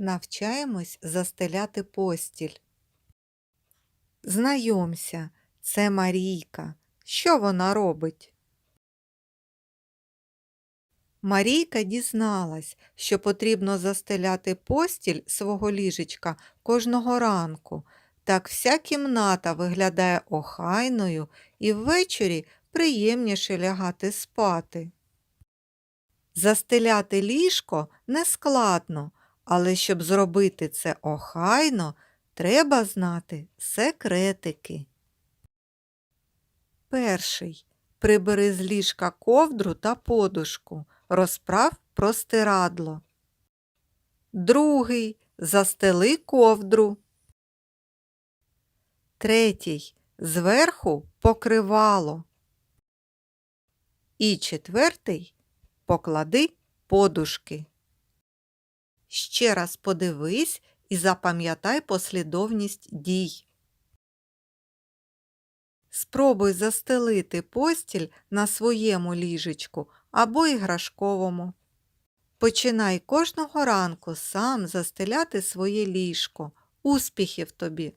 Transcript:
Навчаємось застеляти постіль. Знайомся, це Марійка. Що вона робить? Марійка дізналась, що потрібно застеляти постіль свого ліжечка кожного ранку. Так вся кімната виглядає охайною і ввечері приємніше лягати спати. Застеляти ліжко нескладно, але щоб зробити це охайно, треба знати секретики. Перший. Прибери з ліжка ковдру та подушку, розправ простирадло. Другий. Застели ковдру. Третій. Зверху покривало. І четвертий. Поклади подушки. Ще раз подивись і запам'ятай послідовність дій. Спробуй застелити постіль на своєму ліжечку або іграшковому. Починай кожного ранку сам застеляти своє ліжко. Успіхів тобі!